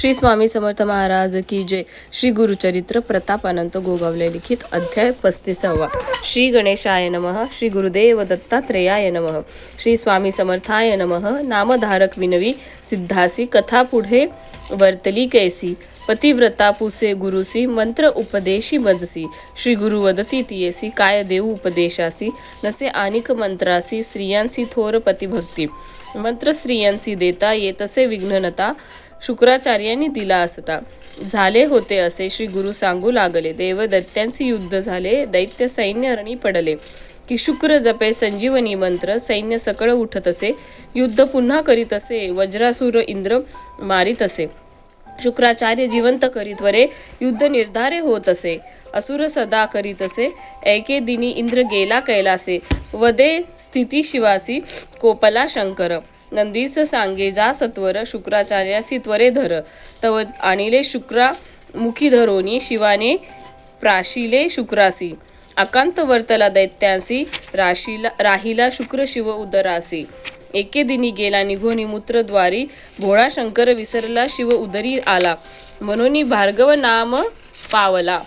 श्री स्वामी समर्थ महाराज की जय. श्री गुरुचरित्र प्रतापानंत गोगावले लिखित अध्याय पस्तीसावा. श्री गणेशाय नमः श्री गुरुदेव दत्तात्रेयाय नमः श्री स्वामी समर्थाय नमः नामधारक विनवी सिद्धासी कथा पुढे वर्तली कैसी पतिव्रता पुसे गुरुसी मंत्र उपदेशी मजसी श्री गुरु वदती तियेसी काय देऊ उपदेशासी नसे आनिक मंत्रासी स्त्रियांसी थोर पतिभक्ती. मंत्र स्त्रियांसी देता येतसे विघ्ननता शुक्राचार्यांनी दिला असता. झाले होते असे श्री गुरु सांगू लागले. देवदत्त्यांचे युद्ध झाले दैत्य सैन्य रणी पडले. की शुक्र जपे संजीवनी मंत्र सैन्य सकळ उठत असे युद्ध पुन्हा करीत असे वज्रासुर इंद्र मारित असे. शुक्राचार्य जिवंत करीत वरे युद्ध निर्धारे होत असे. असुर सदा करीत असे ऐके दिनी इंद्र गेला कैलासे. वदे स्थिती शिवासी कोपला शंकर. नंदीस सांगे जा सत्वर शुक्राचार्यासी त्वरे धर. तव आणिले शुक्रा मुखी धरोनी शिवाने प्राशिले शुक्रासी. अकांत वर्तला दैत्यांसी राशीला राहिला शुक्र शिव उदरासी. एके दिनी गेला निघोनी मूत्रद्वारी भोळा शंकर विसरला शिव उदरी आला. म्हणून भार्गव नाम पावला.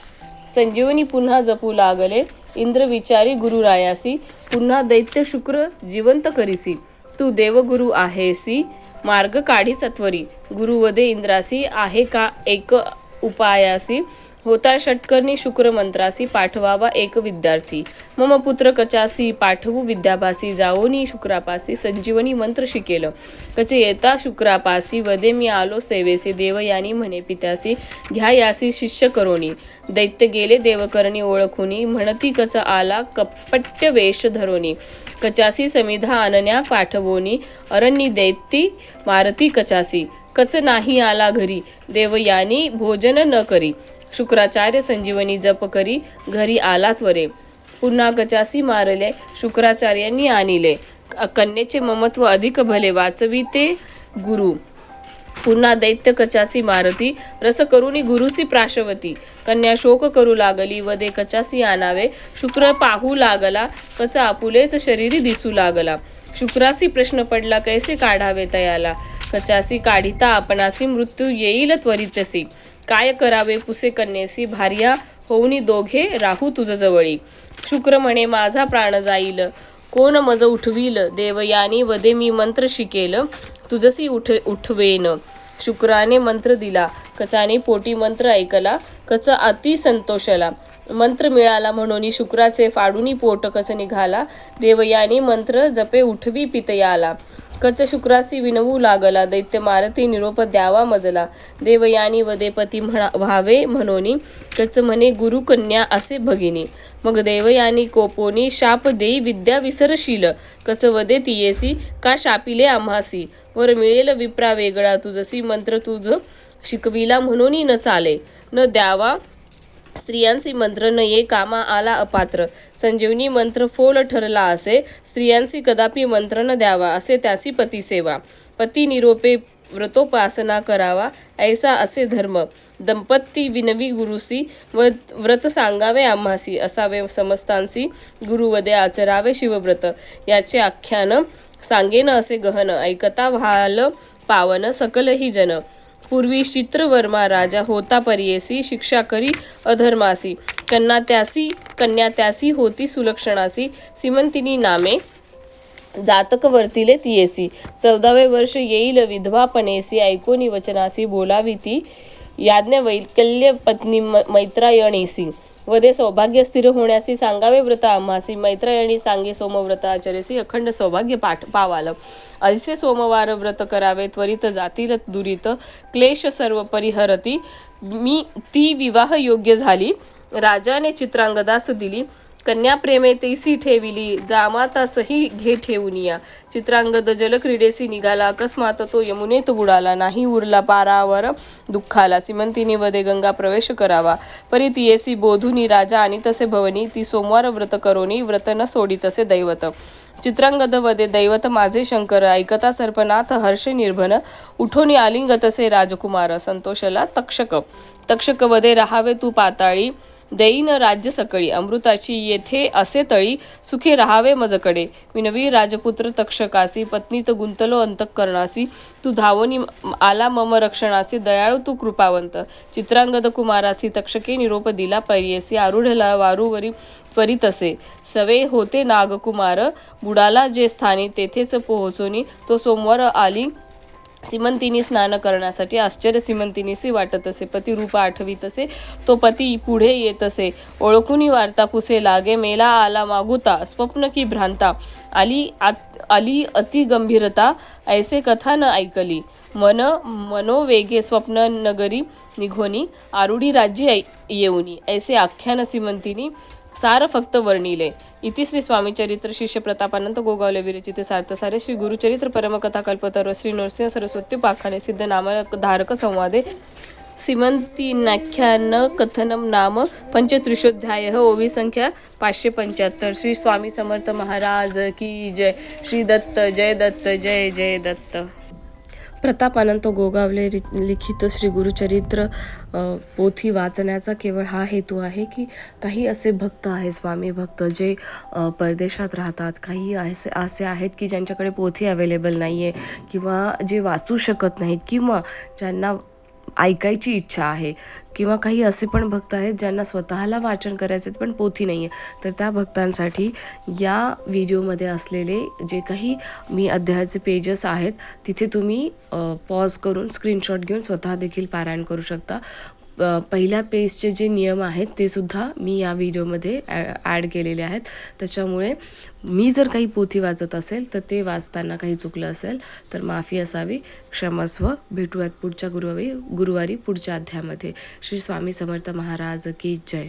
संजीवनी पुन्हा जपू लागले इंद्र विचारी गुरुरायासी पुन्हा दैत्य शुक्र जिवंत करीसी. तू देवगुरु आहेसी मार्ग काढी सत्वरी गुरुवदे इंद्रासी आहे का एक उपायासी? होता षटकर्णी शुक्र मंत्रासी पाठवावा एक विद्यार्थी. मम पुत्र कचासी पाठवू विद्याभासी जाओनी शुक्रापासी संजीवनी मंत्र शिकेल. कचे येता शुक्रापासी वदे मी आलो सेवेसी देवयानी म्हणे पित्यासी घ्या यासी शिष्य करोनी. दैत्य गेले देवकरणी ओळखुनी म्हणती कच आला कपट्य वेश धरोनी. कचासी समिधा आणण्या पाठवोनी अरण्य दैत्ती मारती कचासी. कच नाही आला घरी देवयानी भोजन न करी. शुक्राचार्य संजीवनी जप करी घरी आला त्वरे पुन्हा कचासी मारले शुक्राचार्यांनी आणिले. कन्येचे ममत्व अधिक भले वाचवी ते गुरु. पुन्हा दैत्य कचासी मारती रस करुणी गुरुसी प्राशवती. कन्या शोक करू लागली वदे कचासी आणावे. शुक्र पाहू लागला कचा आपुलेच शरीरी दिसू लागला. शुक्रासी प्रश्न पडला कैसे काढावे तयाला. कचासी काढिता आपणासी मृत्यू येईल त्वरितसी. काय करावे पुसे कन्येसी भार्या होऊनी दोघे राहू तुझ जवळी. शुक्र म्हणे माझा प्राण जाईल. कोण मज उठवील? देवयानी वदे मी मंत्र शिकेल. तुझसी उठ उठवेन. शुक्राने मंत्र दिला. कचाने पोटी मंत्र ऐकला. कच अति संतोषला. मंत्र मिळाला म्हणून शुक्राचे फाडूनी पोट कच निघाला. देवयानी मंत्र जपे उठवी पितयाला. कच शुक्रासी विनवू लागला. दैत्य मारती निरोप द्यावा मजला. देवयानी वदेपती म्हणा व्हावे म्हणोनी. कच म्हणे गुरुकन्या असे भगिनी. मग देवयानी कोपोनी शाप देई विद्या विसरशील. कच वदे तियेसी का शापिले आम्हासी? वर मिळेल विप्रा वेगळा. तुझसी मंत्र तुझ शिकविला म्हणून न चाले. न द्यावा स्त्रियांसी मंत्र न ये कामा आला अपात्र. संजीवनी मंत्र फोल ठरला असे स्त्रियांसी कदापि मंत्र न द्यावा असे त्यासी पती सेवा. पती निरोपे व्रतोपासना करावा ऐसा असे धर्म. दंपती विनवी गुरुसी व व्रत सांगावे आम्हासी असावे समस्तांसी गुरुवदे आचरावे शिवव्रत. याचे आख्यान सांगेन असे गहन ऐकता व्हाल पावन सकलही जन. पूर्वी चित्रवर्मा राजा होता परियेसी शिक्षा करी अधर्मासी. कन्या त्यासी कन्या त्यासी होती सुलक्षणासी. सिमंतिनी नामे जातक वर्तिले तियेसी. चौदावे वर्ष येईल विधवापणेसी ऐकोनी वचनासी बोलावी ती. याज्ञ वैकल्य पत्नी म- मैत्रायणीसी. वदे सौभाग्य स्थिर होण्यासी सांगावे व्रत. आम्हासी मैत्रायणी सांगे सोमव्रत. आचरेसी अखंड सौभाग्य पाठ पावाल. असे सोमवार व्रत करावे. त्वरित जातील दुरित. क्लेश सर्व परिहरती. मी ती विवाह योग्य झाली. राजाने चित्रांगदास दिली. कन्या प्रेमे तैसी ठेविली जामातासही घे ठेवूनिया चित्रांगद जलक्रीडेसी निघाला. अकस्मात तो यमुनेत बुडाला. नाही उरला पारावर दुःखाला. सिमंतिनी वदे गंगा प्रवेश करावा. परी तियेसी बोधुनी राजा आणि तसे भवनी. ती सोमवार व्रत करोनी. व्रत न सोडी तसे दैवत. चित्रांगद वदे दैवत माझे शंकर. ऐकता सर्पनाथ हर्ष निर्भन. उठोनी आलिंगतसे राजकुमार. संतोषला तक्षक. तक्षक वदे राहावे तू पाताळी. देईन राज्य सकळी. अमृताची येथे असे तळी सुखे राहावे मजकडे. विनवी राजपुत्र तक्षकासी पत्नीत गुंतलो अंतकरणासी. तू धावनी आला मम रक्षणासी. दयाळू तू कृपावंत. चित्रांगद कुमारासी तक्षके निरोप दिला परियसी आरूढला वारूवरी परितसे सवे होते नागकुमार. बुडाला जे स्थानी तेथेच पोहोचोनी. तो सोमवार आली सिमंतीनी स्नान करण्यासाठी आश्चर्य सिमंतीनीसी वाटत असे. पती रूप आठवीत असे. तो पती पुढे येत असे. ओळखुनी वार्ता पुसे लागे मेला आला मागुता स्वप्न की भ्रांता. आली आत आली अति गंभीरता ऐसे कथा न ऐकली. मन मनोवेगे स्वप्न नगरी निघोनी आरुढी राज्य येऊनी. ऐसे आख्यान सिमंतीनी सार फक्त वर्णिले. इति श्री स्वामी चरित्र शिष्य प्रतापानंत गोगावले विरचिते सार्थ सारे श्री गुरुचरित्र परमकथा कल्पतरो श्री नरसिंह सरस्वती पाखाणे सिद्ध नामक धारक संवादे. सीमंतीनाख्यान कथनम नाम पंचत्रिशोध्याय ओवी संख्या पाचशे पंच्याहत्तर. श्री स्वामी समर्थ महाराज की जय. श्री दत्त जय दत्त जय जय दत्त. प्रतापानंत गोगावले लिखित श्री गुरुचरित्र पोथी वाचण्याचा केवळ हा हेतू आहे की काही असे भक्त आहेत स्वामी भक्त जे परदेशात राहतात. काही असे असे आहेत की ज्यांच्याकडे पोथी अवेलेबल नाही आहे किंवा जे वाचू शकत नाहीत किंवा ज्यांना ऐकायची इच्छा आहे किंवा काही असे पण भक्त आहेत ज्यांना स्वतःला वाचन करायचे पण पोथी नाही आहे तर त्या भक्तांसाठी या व्हिडिओमध्ये असलेले जे काही मी अध्यायाचे पेजेस आहेत तिथे तुम्ही पॉज करून स्क्रीनशॉट घेऊन स्वतः देखील पारायण करू शकता. पहिल्या पेजचे जे नियम आहेत ते सुद्धा मी या व्हिडिओमध्ये ॲड केलेले आहेत. त्याच्यामुळे मी जर काही पोथी वाचत असेल तर ते वाचताना काही चुकलं असेल तर माफी असावी. क्षमस्व. भेटूयात पुढच्या गुरुवारी गुरुवारी पुढच्या अध्यायामध्ये. श्री स्वामी समर्थ महाराज की जय.